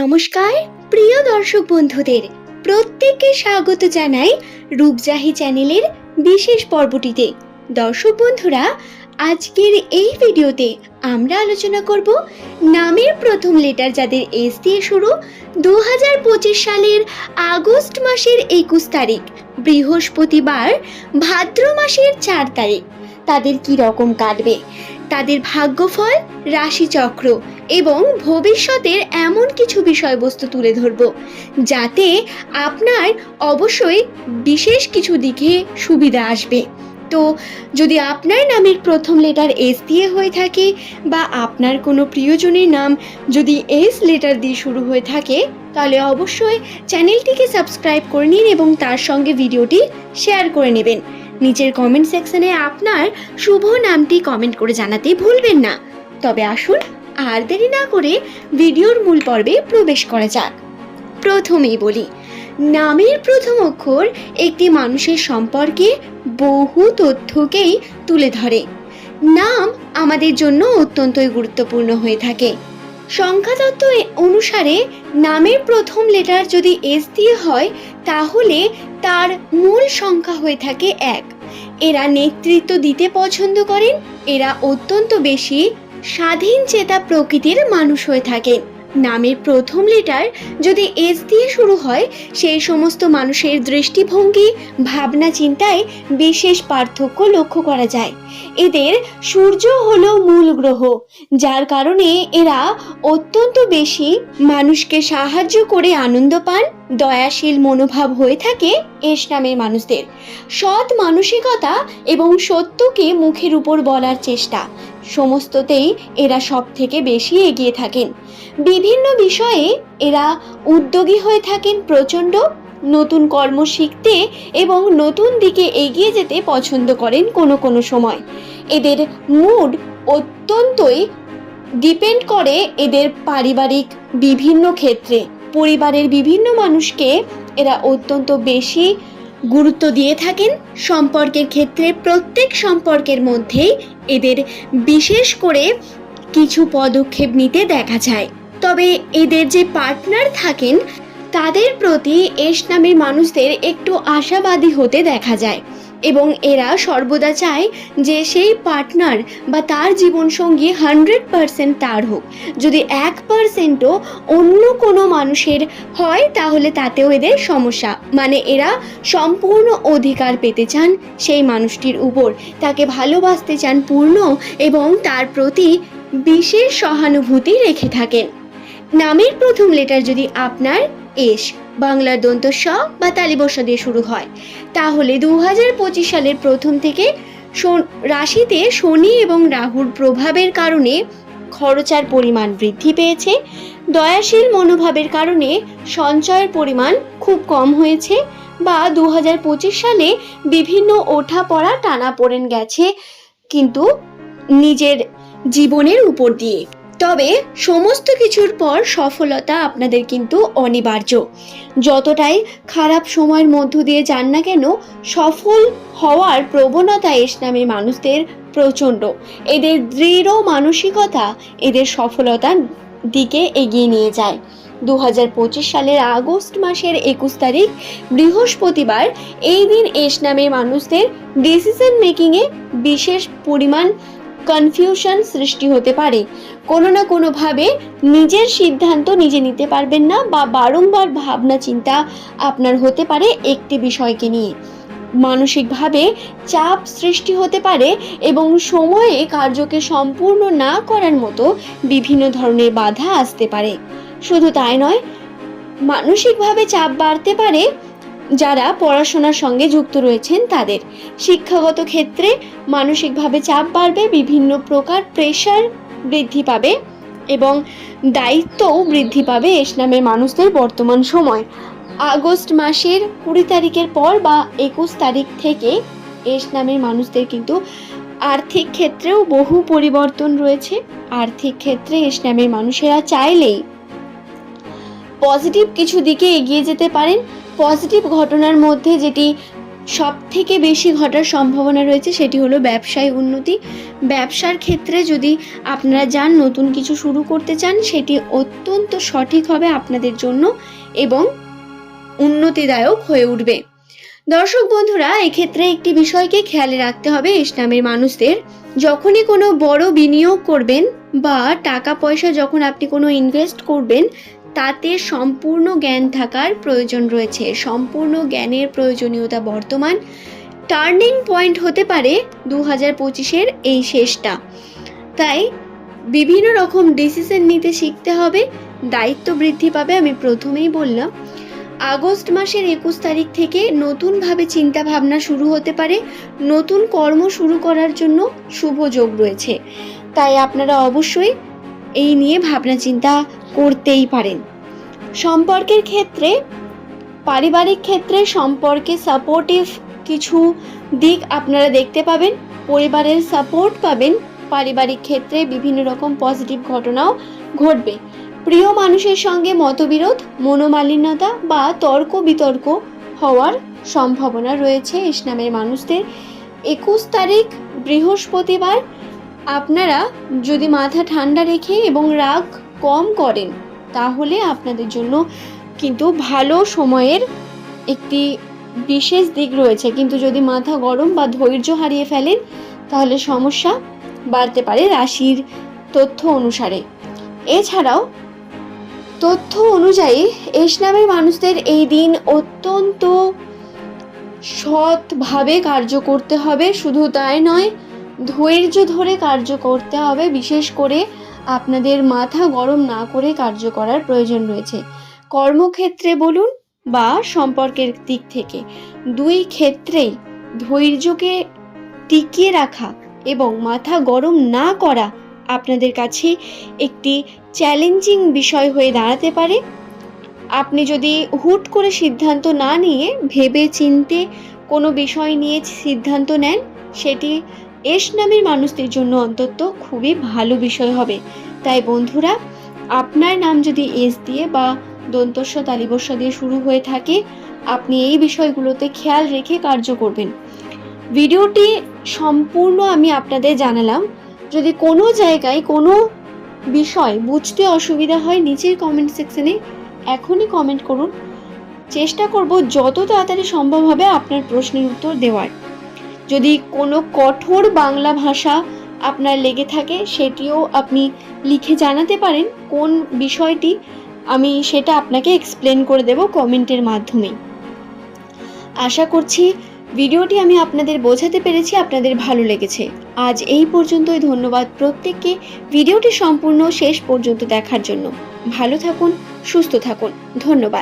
নমস্কার, প্রিয় দর্শক বন্ধুদের, প্রত্যেককে স্বাগত জানাই রূপজাহি চ্যানেলের বিশেষ পর্বটিতে। দর্শক বন্ধুরা, আজকের এই ভিডিওতে আমরা আলোচনা করব নামের প্রথম লেটার যাদের এস দিয়ে শুরু দু সালের আগস্ট মাসের একুশ তারিখ, বৃহস্পতিবার ভাদ্র মাসের চার তারিখ। তাদের কি রকম কাটবে? তাদের ভাগ্যফল, রাশিচক্র এবং ভবিষ্যতের এমন কিছু বিষয়বস্তু তুলে ধরব, যাতে আপনার অবশ্যই বিশেষ কিছু দিকে সুবিধা আসবে। তো যদি আপনার নামের প্রথম লেটার এস দিয়ে হয়ে থাকে বা আপনার কোনো প্রিয়জনের নাম যদি এস লেটার দিয়ে শুরু হয়ে থাকে, তাহলে অবশ্যই চ্যানেলটিকে সাবস্ক্রাইব করে নিন এবং তার সঙ্গে ভিডিওটি শেয়ার করে নেবেন। নিচের কমেন্ট সেকশনে আপনার শুভ নামটি কমেন্ট করে জানাতে ভুলবেন না। তবে আসুন আর দেরি না করে ভিডিওর মূল পর্বে প্রবেশ করা যাক। প্রথমেই বলি, নামের প্রথম অক্ষর একটি মানুষের সম্পর্কে বহু তথ্যকেই তুলে ধরে। নাম আমাদের জন্য অত্যন্তই গুরুত্বপূর্ণ হয়ে থাকে। সংখ্যাতত্ত্ব অনুসারে নামের প্রথম লেটার যদি এস দিয়ে হয়, তাহলে তার মূল সংখ্যা হয়ে থাকে এক। এরা নেতৃত্ব দিতে পছন্দ করেন, এরা অত্যন্ত বেশি স্বাধীন চেতা প্রকৃতির মানুষ হয়ে থাকেন নামের প্রথম লেটার যদি এস দিয়ে শুরু হয়, সেই সমস্ত মানুষের দৃষ্টিভঙ্গি, ভাবনা চিন্তায় বিশেষ পার্থক্য লক্ষ্য করা যায়। এদের সূর্য হলো মূল গ্রহ, যার কারণে এরা অত্যন্ত বেশি মানুষকে সাহায্য করে আনন্দ পান, দয়াশীল মনোভাব হয়ে থাকে এস নামের মানুষদের। সৎ মানসিকতা এবং সত্যকে মুখের উপর বলার চেষ্টা সমস্ততেই এরা সব থেকে বেশি এগিয়ে থাকেন। বিভিন্ন বিষয়ে এরা উদ্যোগী হয়ে থাকেন প্রচণ্ড, নতুন কর্ম শিখতে এবং নতুন দিকে এগিয়ে যেতে পছন্দ করেন কোনো কোনো সময়। এদের মুড অত্যন্তই ডিপেন্ড করে এদের পারিবারিক বিভিন্ন ক্ষেত্রে। পরিবারের বিভিন্ন মানুষকে এরা অত্যন্ত বেশি গুরুত্ব দিয়ে থাকেন। সম্পর্কের ক্ষেত্রে প্রত্যেক সম্পর্কের মধ্যেই এদের বিশেষ করে কিছু পদক্ষেপ নিতে দেখা যায়। তবে এদের যে পার্টনার থাকেন, তাদের প্রতি এস নামের মানুষদের একটু আশাবাদী হতে দেখা যায়। এবং এরা সর্বদা চায় যে সেই পার্টনার বা তার জীবনসঙ্গী হান্ড্রেড পারসেন্ট তার হোক। যদি এক পারসেন্টও অন্য কোনো মানুষের হয়, তাহলে তাতেও এদের সমস্যা। মানে এরা সম্পূর্ণ অধিকার পেতে চান সেই মানুষটির উপর। তাকে ভালোবাসতে চান পূর্ণ এবং তার প্রতি বিশেষ সহানুভূতি রেখে থাকেন। নামের প্রথম লেটার যদি আপনার এস, বাংলার দন্ত স বা তালিবর্ষা দিয়ে শুরু হয়। তাহলে দু হাজার পঁচিশ সালের প্রথম থেকে রাশিতে শনি এবং রাহুর প্রভাবের কারণে খরচার পরিমাণ বৃদ্ধি পেয়েছে। দয়াশীল মনোভাবের কারণে সঞ্চয়ের পরিমাণ খুব কম হয়েছে বা দু হাজার পঁচিশ সালে বিভিন্ন ওঠা পড়া টানা পড়েন গেছে কিন্তু নিজের জীবনের উপর দিয়ে। তবে সমস্ত কিছুর পর সফলতা আপনাদের কিন্তু অনিবার্য। যতটাই খারাপ সময়ের মধ্য দিয়ে যান না কেন, সফল হওয়ার প্রবণতা এস নামের মানুষদের প্রচণ্ড। এদের দৃঢ় মানসিকতা এদের সফলতার দিকে এগিয়ে নিয়ে যায়। দু হাজার পঁচিশ সালের আগস্ট মাসের একুশ তারিখ, বৃহস্পতিবার এই দিন এস নামের মানুষদের ডিসিশন মেকিংয়ে বিশেষ পরিমাণ কনফিউশন সৃষ্টি হতে পারে। কোনো না কোনোভাবে নিজের সিদ্ধান্ত নিজে নিতে পারবেন না বা বারংবার ভাবনা চিন্তা আপনার হতে পারে একটি বিষয়কে নিয়ে। মানসিকভাবে চাপ সৃষ্টি হতে পারে এবং সময়ে কার্যকে সম্পূর্ণ না করার মতো বিভিন্ন ধরনের বাধা আসতে পারে। শুধু তাই নয়, মানসিকভাবে চাপ বাড়তে পারে যারা পড়াশোনার সঙ্গে যুক্ত রয়েছেন তাদের শিক্ষাগত ক্ষেত্রে মানসিকভাবে চাপ বাড়বে, বিভিন্ন প্রকার প্রেশার বৃদ্ধি পাবে এবং দায়িত্বও বৃদ্ধি পাবে এস নামের মানুষদের বর্তমান সময়। আগস্ট মাসের কুড়ি তারিখের পর বা একুশ তারিখ থেকে এস নামের মানুষদের কিন্তু আর্থিক ক্ষেত্রেও বহু পরিবর্তন রয়েছে। আর্থিক ক্ষেত্রে এস নামের মানুষেরা চাইলেই পজিটিভ কিছু দিকে এগিয়ে যেতে পারেন। পজিটিভ ঘটনার মধ্যে যেটি সব থেকে বেশি ঘটার সম্ভাবনা রয়েছে সেটি হলো ব্যবসায় উন্নতি। ব্যবসার ক্ষেত্রে যদি আপনারা যান, নতুন কিছু শুরু করতে চান, সেটি অত্যন্ত সঠিক হবে আপনাদের জন্য এবং উন্নতিদায়ক হয়ে উঠবে। দর্শক বন্ধুরা, এক্ষেত্রে একটি বিষয়কে খেয়ালে রাখতে হবে ইসলামের মানুষদের। যখনই কোনো বড় বিনিয়োগ করবেন বা টাকা পয়সা যখন আপনি কোনো ইনভেস্ট করবেন তাতে সম্পূর্ণ জ্ঞান থাকার প্রয়োজন রয়েছে। সম্পূর্ণ জ্ঞানের প্রয়োজনীয়তা বর্তমান। টার্নিং পয়েন্ট হতে পারে দু হাজার পঁচিশের এই শেষটা। তাই বিভিন্ন রকম ডিসিশন নিতে শিখতে হবে। দায়িত্ব বৃদ্ধি পাবে আমি প্রথমেই বললাম। আগস্ট মাসের একুশ তারিখ থেকে নতুনভাবে চিন্তা ভাবনা শুরু হতে পারে। নতুন কর্ম শুরু করার জন্য শুভ যোগ রয়েছে। তাই আপনারা অবশ্যই এই নিয়ে ভাবনা চিন্তা করতেই পারেন। সম্পর্কের ক্ষেত্রে, পারিবারিক ক্ষেত্রে সম্পর্কে সাপোর্টিভ কিছু দিক আপনারা দেখতে পাবেন। পরিবারের সাপোর্ট পাবেন। পারিবারিক ক্ষেত্রে বিভিন্ন রকম পজিটিভ ঘটনাও ঘটবে। প্রিয় মানুষের সঙ্গে মতবিরোধ, মনোমালিন্যতা বা তর্ক বিতর্ক হওয়ার সম্ভাবনা রয়েছে ইসলামের মানুষদের। একুশ তারিখ, বৃহস্পতিবার, আপনারা যদি মাথা ঠান্ডা রেখে এবং রাগ কম করেন, তাহলে আপনাদের জন্য কিন্তু ভালো সময়ের একটি বিশেষ দিক রয়েছে। কিন্তু যদি মাথা গরম বা ধৈর্য হারিয়ে ফেলেন, তাহলে সমস্যা বাড়তে পারে রাশির তথ্য অনুসারে। এছাড়াও, তথ্য অনুযায়ী ইসলামের মানুষদের এই দিন অত্যন্ত সৎভাবে কার্য করতে হবে। শুধু তাই নয়, ধৈর্য ধরে কার্য করতে হবে, বিশেষ করে আপনাদের মাথা গরম না করে কার্য করার প্রয়োজন রয়েছে। কর্মক্ষেত্রে বলুন বা সম্পর্কের দিক থেকে, দুই ক্ষেত্রেই ধৈর্যকে টিকিয়ে রাখা এবং মাথা গরম না করা আপনাদের কাছে একটি চ্যালেঞ্জিং বিষয় হয়ে দাঁড়াতে পারে। আপনি যদি হুট করে সিদ্ধান্ত না নিয়ে ভেবে চিনতে কোনো বিষয় নিয়ে সিদ্ধান্ত নেন, সেটি এস নামের মানুষদের জন্য অন্তত খুবই ভালো বিষয় হবে। তাই বন্ধুরা, আপনার নাম যদি এস দিয়ে বা দন্তস্ব তালিবস্য দিয়ে শুরু হয়ে থাকে, আপনি এই বিষয়গুলোতে খেয়াল রেখে কার্য করবেন। ভিডিওটি সম্পূর্ণ আমি আপনাদের জানালাম। যদি কোনো জায়গায় কোনো বিষয় বুঝতে অসুবিধা হয়, নিচের কমেন্ট সেকশনে এখনই কমেন্ট করুন। চেষ্টা করব যত তাড়াতাড়ি সম্ভব হবে আপনার প্রশ্নের উত্তর দেওয়ার। যদি কোনো কঠোর বাংলা ভাষা আপনার লেগে থাকে, সেটিও আপনি লিখে জানাতে পারেন। কোন বিষয়টি? আমি সেটা আপনাকে এক্সপ্লেন করে দেব কমেন্টের মাধ্যমে। আশা করছি ভিডিওটি আমি আপনাদের বোঝাতে পেরেছি, আপনাদের ভালো লেগেছে। আজ এই পর্যন্তই, ধন্যবাদ প্রত্যেককে। ভিডিওটি সম্পূর্ণ শেষ পর্যন্ত দেখার জন্য। ভালো থাকুন, সুস্থ থাকুন। ধন্যবাদ।